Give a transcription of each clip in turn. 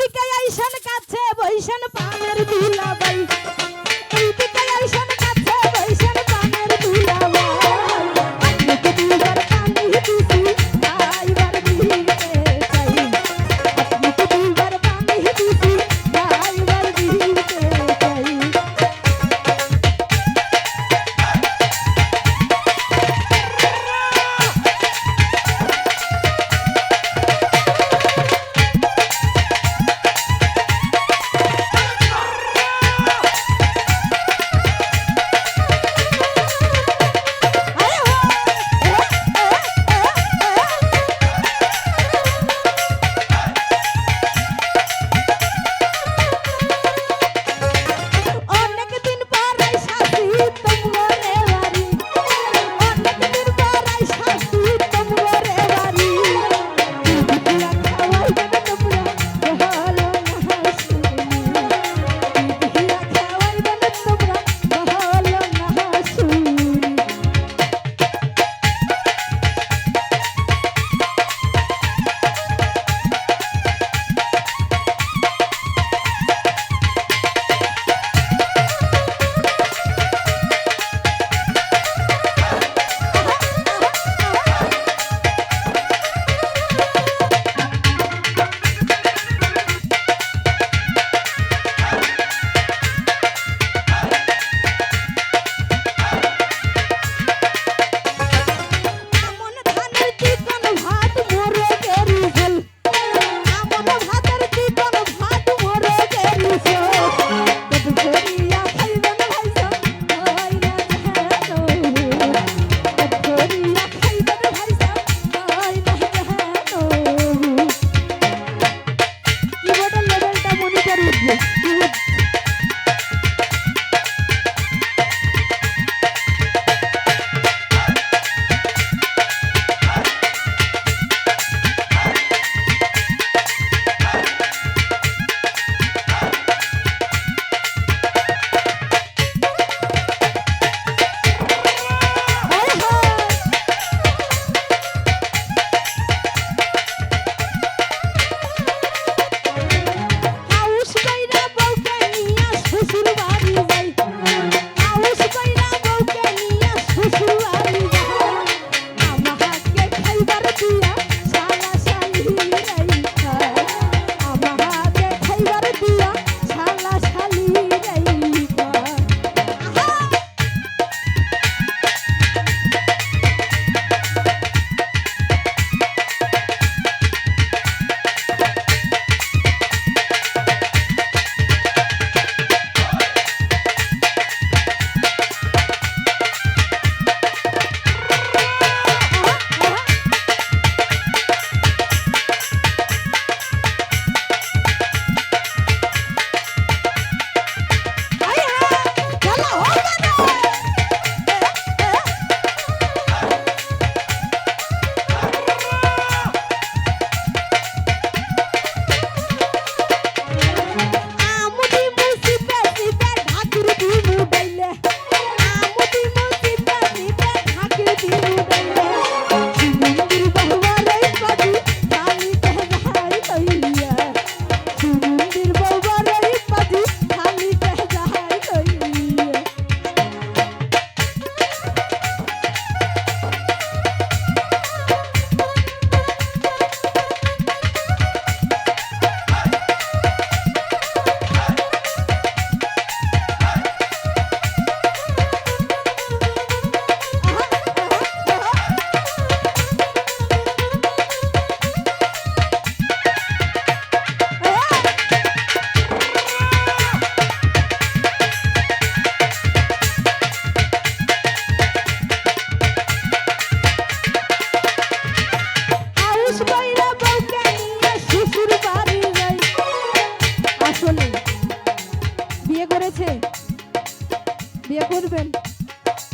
থেকে আইসান কাছে বৈসান পানের দুলাবাই।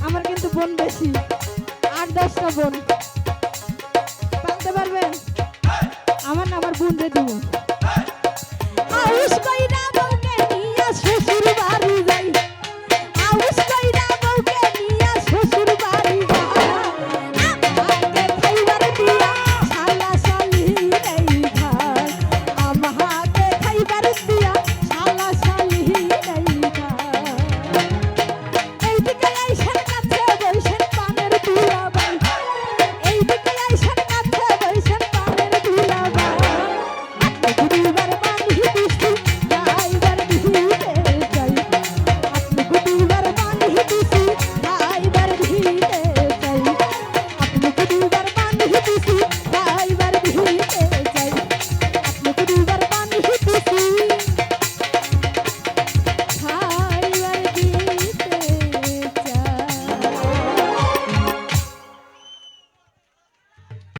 আমার কিন্তু বোন বেশি। আট দশটা বোন। পালতে পারবেন? আমার না আমার বোন রে দিব। আউশ কইরা